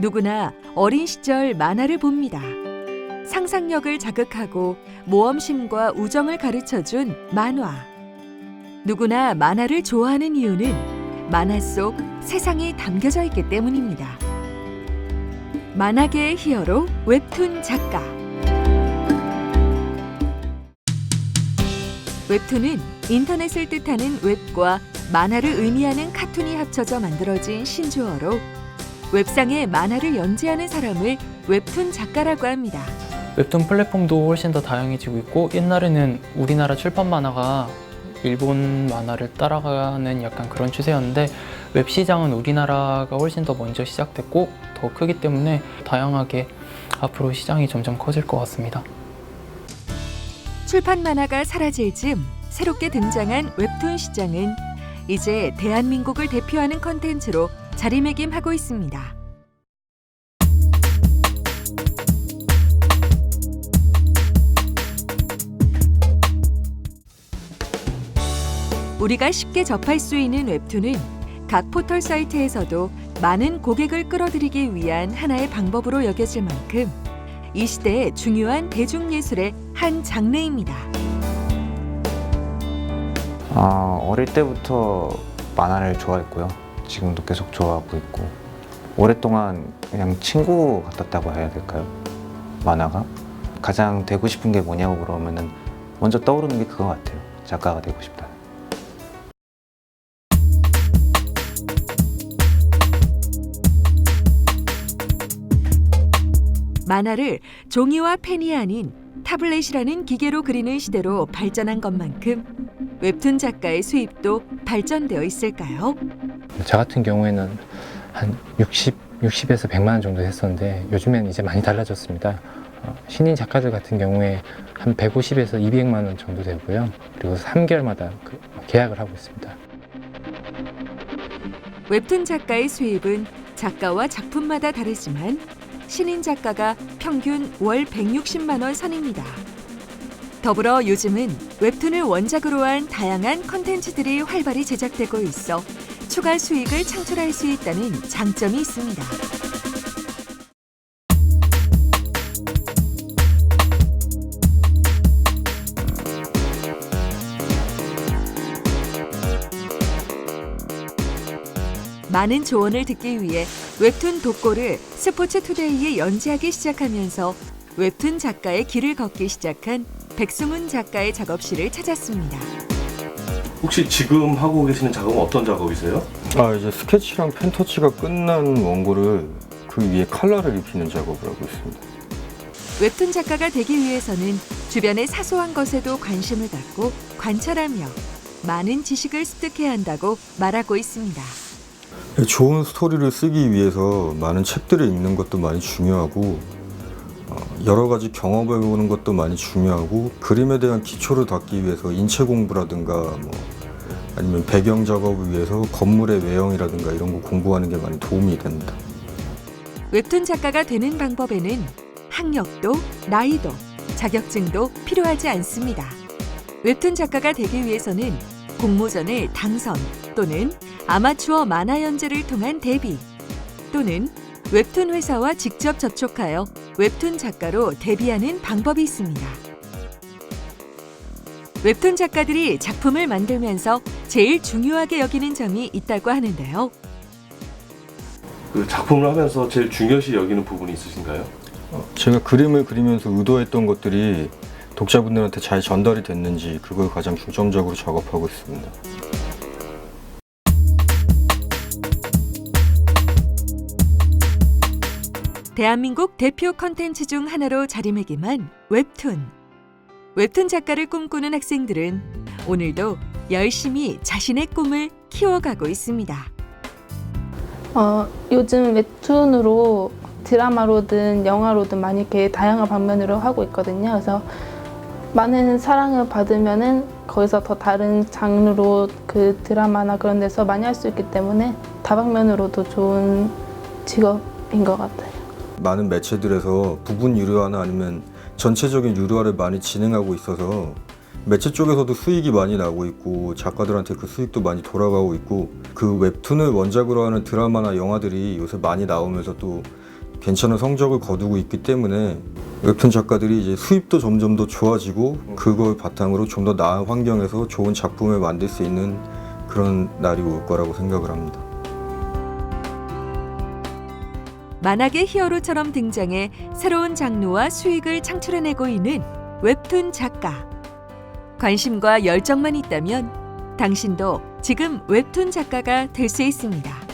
누구나 어린 시절 만화를 봅니다. 상상력을 자극하고 모험심과 우정을 가르쳐 준 만화. 누구나 만화를 좋아하는 이유는 만화 속 세상이 담겨져 있기 때문입니다. 만화계의 히어로 웹툰 작가. 웹툰은 인터넷을 뜻하는 웹과 만화를 의미하는 카툰이 합쳐져 만들어진 신조어로 웹상에 만화를 연재하는 사람을 웹툰 작가라고 합니다. 웹툰 플랫폼도 훨씬 더 다양해지고 있고 옛날에는 우리나라 출판 만화가 일본 만화를 따라가는 약간 그런 추세였는데 웹 시장은 우리나라가 훨씬 더 먼저 시작됐고 더 크기 때문에 다양하게 앞으로 시장이 점점 커질 것 같습니다. 출판 만화가 사라질 즈음 새롭게 등장한 웹툰 시장은 이제 대한민국을 대표하는 컨텐츠로 자리매김하고 있습니다. 우리가 쉽게 접할 수 있는 웹툰은 각 포털 사이트에서도 많은 고객을 끌어들이기 위한 하나의 방법으로 여겨질 만큼 이 시대의 중요한 대중예술의 한 장르입니다. 아, 어릴 때부터 만화를 좋아했고요. 지금도 계속 좋아하고 있고 오랫동안 그냥 친구 같았다고 해야 될까요? 만화가 가장 되고 싶은 게 뭐냐고 그러면은 먼저 떠오르는 게 그거 같아요. 작가가 되고 싶다. 만화를 종이와 펜이 아닌 타블렛이라는 기계로 그리는 시대로 발전한 것만큼 웹툰 작가의 수입도 발전되어 있을까요? 저 같은 경우에는 한 60, 60에서 100만 원 정도 했었는데 요즘엔 이제 많이 달라졌습니다. 어, 신인 작가들 같은 경우에 한 150에서 200만 원 정도 되고요. 그리고 3개월마다 그 계약을 하고 있습니다. 웹툰 작가의 수입은 작가와 작품마다 다르지만 신인 작가가 평균 월 160만 원 선입니다. 더불어 요즘은 웹툰을 원작으로 한 다양한 컨텐츠들이 활발히 제작되고 있어 추가 수익을 창출할 수 있다는 장점이 있습니다. 많은 조언을 듣기 위해 웹툰 독고를 스포츠 투데이에 연재하기 시작하면서 웹툰 작가의 길을 걷기 시작한 백승훈 작가의 작업실을 찾았습니다. 혹시 지금 하고 계시는 작업은 어떤 작업이세요? 아 이제 스케치랑 펜터치가 끝난 원고를 그 위에 컬러를 입히는 작업을 하고 있습니다. 웹툰 작가가 되기 위해서는 주변의 사소한 것에도 관심을 갖고 관찰하며 많은 지식을 습득해야 한다고 말하고 있습니다. 좋은 스토리를 쓰기 위해서 많은 책들을 읽는 것도 많이 중요하고 어, 여러 가지 경험해 보는 것도 많이 중요하고 그림에 대한 기초를 닦기 위해서 인체 공부라든가 뭐 아니면 배경 작업을 위해서 건물의 외형이라든가 이런 거 공부하는 게 많이 도움이 됩니다. 웹툰 작가가 되는 방법에는 학력도 나이도 자격증도 필요하지 않습니다. 웹툰 작가가 되기 위해서는 공모전을 당선 또는 아마추어 만화 연재를 통한 데뷔 또는 웹툰 회사와 직접 접촉하여 웹툰 작가로 데뷔하는 방법이 있습니다. 웹툰 작가들이 작품을 만들면서 제일 중요하게 여기는 점이 있다고 하는데요. 그 작품을 하면서 제일 중요시 여기는 부분이 있으신가요? 제가 그림을 그리면서 의도했던 것들이 독자분들한테 잘 전달이 됐는지 그걸 가장 중점적으로 작업하고 있습니다. 대한민국 대표 컨텐츠 중 하나로 자리매김한 웹툰. 웹툰 작가를 꿈꾸는 학생들은 오늘도 열심히 자신의 꿈을 키워가고 있습니다. 어, 요즘 웹툰으로 드라마로든 영화로든 많이 이렇게 다양한 방면으로 하고 있거든요. 그래서 많은 사랑을 받으면은 거기서 더 다른 장르로 그 드라마나 그런 데서 많이 할 수 있기 때문에 다방면으로도 좋은 직업인 것 같아요. 많은 매체들에서 부분 유료화나 아니면 전체적인 유료화를 많이 진행하고 있어서 매체 쪽에서도 수익이 많이 나고 있고 작가들한테 그 수익도 많이 돌아가고 있고 그 웹툰을 원작으로 하는 드라마나 영화들이 요새 많이 나오면서 또 괜찮은 성적을 거두고 있기 때문에 웹툰 작가들이 이제 수입도 점점 더 좋아지고 그걸 바탕으로 좀 더 나은 환경에서 좋은 작품을 만들 수 있는 그런 날이 올 거라고 생각을 합니다. 만악의 히어로처럼 등장해 새로운 장르와 수익을 창출해내고 있는 웹툰 작가. 관심과 열정만 있다면 당신도 지금 웹툰 작가가 될 수 있습니다.